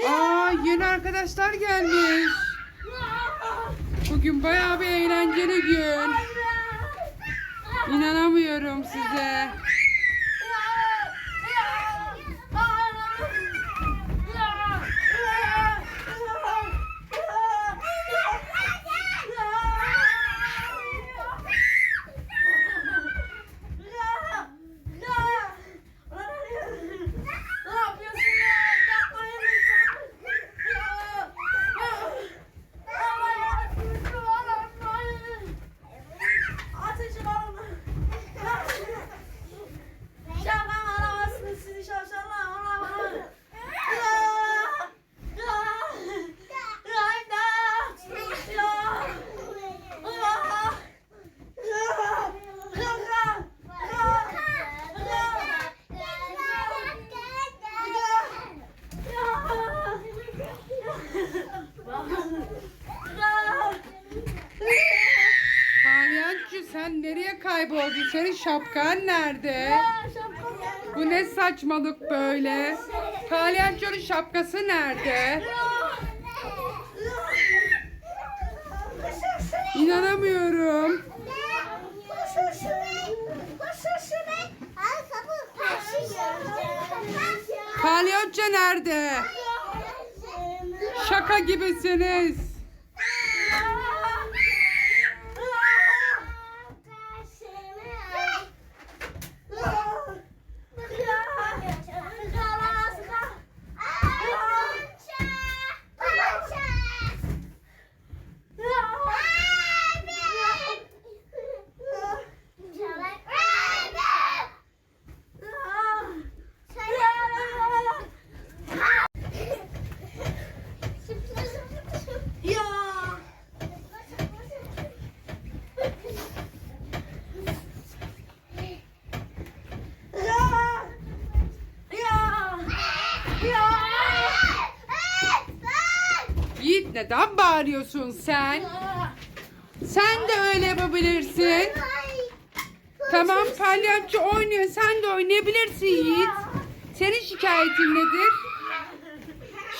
Aa yeni arkadaşlar gelmiş. Bugün bayağı bir eğlenceli gün. İnanamıyorum size. Ne yapıyorsun ya? Yapmayın lütfen. Ateşim alın. Şaban alamazsınız sizi şaşarlar. Alamam. Ya. Ya. Ya imdat. Ya. Ya. Ya. Kaka. Palyaço sen nereye Senin şapkan nerede? Bu ne saçmalık böyle? Palyaçonun şapkası nerede? İnanamıyorum. Palyaço nerede? Şaka gibisiniz. Neden bağırıyorsun sen? Sen de öyle yapabilirsin. Tamam palyaço oynuyor sen de oynayabilirsin Yiğit. Senin şikayetin nedir?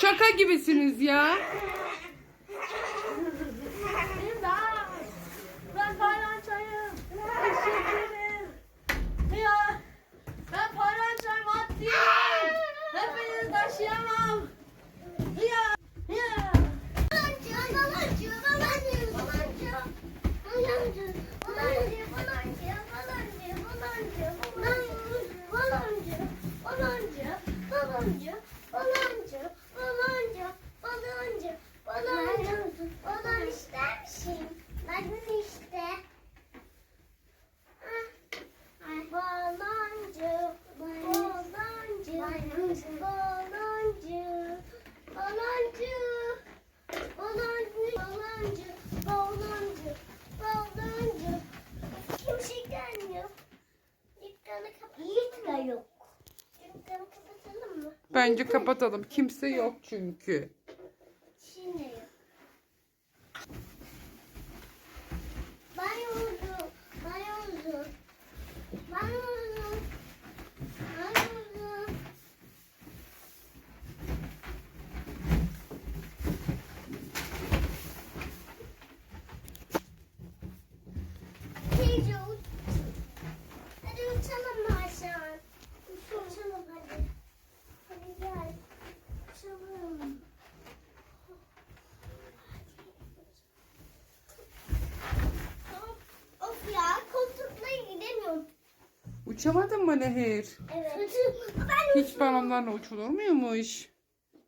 Şaka gibisiniz ya. İmdat! Ben paylaşayım. Teşekkürüm. Ya. Ben paylaşayım maddi. Hepinizi taşıyamam. Ya. Ya. Balon yok. Bence kapatalım. Kimse yok çünkü. Şimdi yok. Banyozu, banyozu, banyozu, banyozu. Teyze uç. Hadi uçalım mı aşağı? Uçalım hadi. Hadi gel. Uçalım. Of ya koltukla gidemiyorum. Uçamadın mı Nehir? Evet. Ben Hiç balonlarla uçulur muymuş?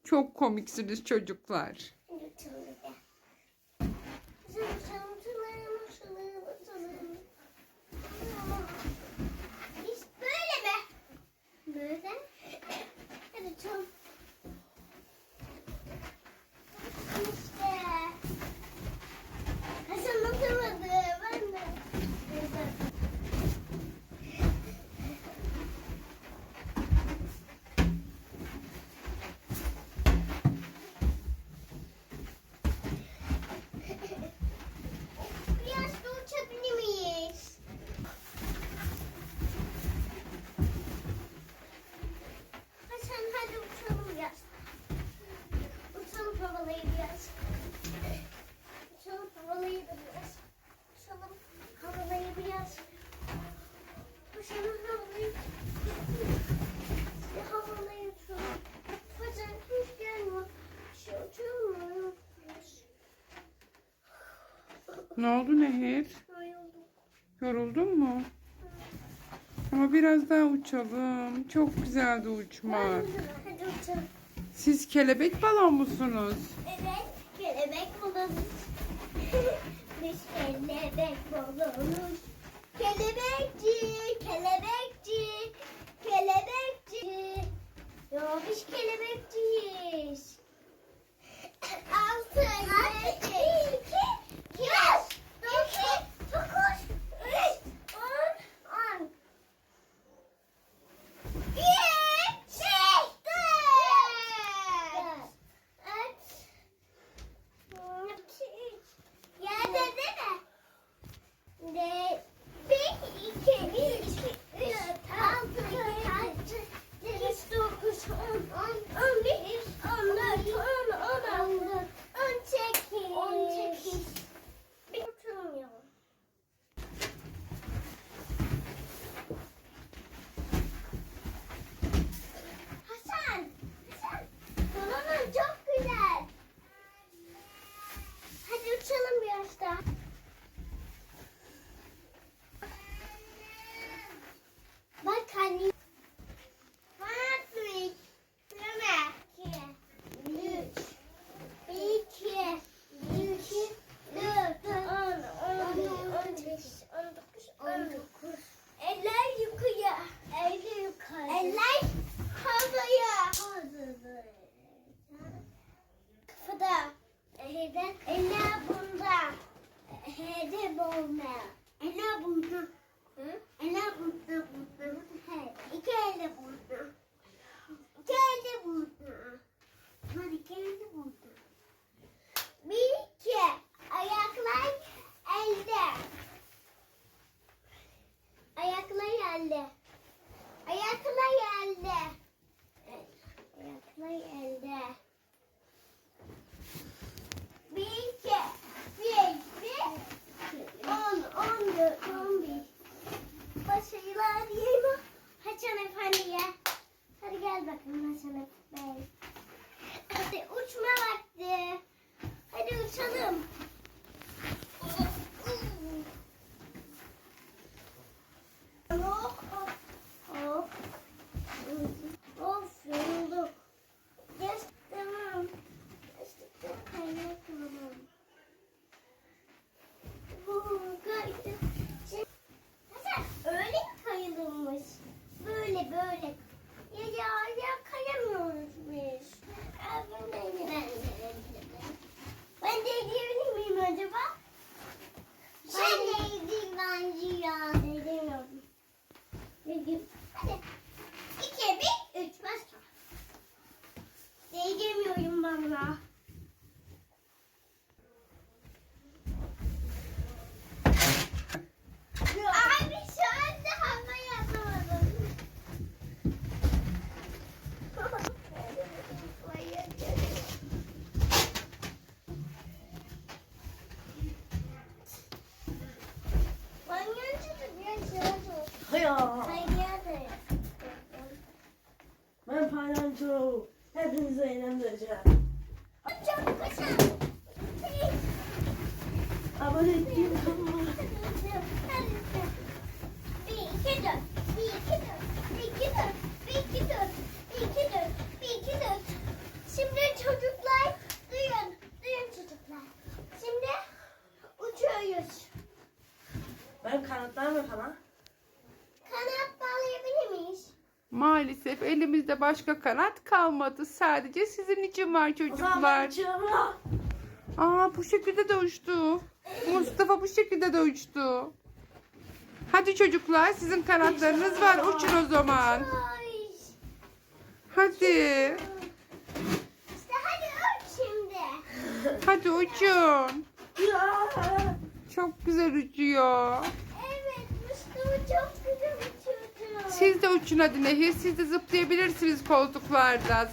Çok komiksiniz çocuklar. uçalım bir de. Uçalım, uçalım, uçalım, uçalım, uçalım. İşte böyle be. Böyle. Hadi uçalım. İşte. Hasan atamadı. Ben de. Ne oldu Nehir? Yoruldum. Yoruldun mu? Ama biraz daha uçalım. Çok güzeldi uçmak. Hadi uçalım. Siz kelebek balon musunuz? Evet, kelebek bulunmuş. Biz kelebek bulunmuş. 嗯 Bana. Abi şu anda hava yapamadım. Ya Hayır. Abone ettiğim kanalıma Bir, iki, dört. Bir, iki, dört. Bir, iki, dört. Bir, iki, dört. Bir, iki, dört. Bir, iki, dört. Şimdi çocuklar duyun. Duyun çocuklar. Şimdi uçuyoruz. benim kanatlarım yok ama. Kanat bağlayabilir miyiz? Maalesef elimizde başka kanat kalmadı. Sadece sizin için var O zaman ben çocuklar. uçuyorum. Aa bu şekilde de uçtu. Mustafa bu şekilde de uçtu. Hadi çocuklar sizin kanatlarınız var. Uçun o zaman. Hadi. İşte hadi uç şimdi. Hadi uçun. Çok güzel uçuyor. Evet Mustafa çok güzel uçuyordu. Siz de uçun hadi Nehir. Siz de zıplayabilirsiniz koltuklarda.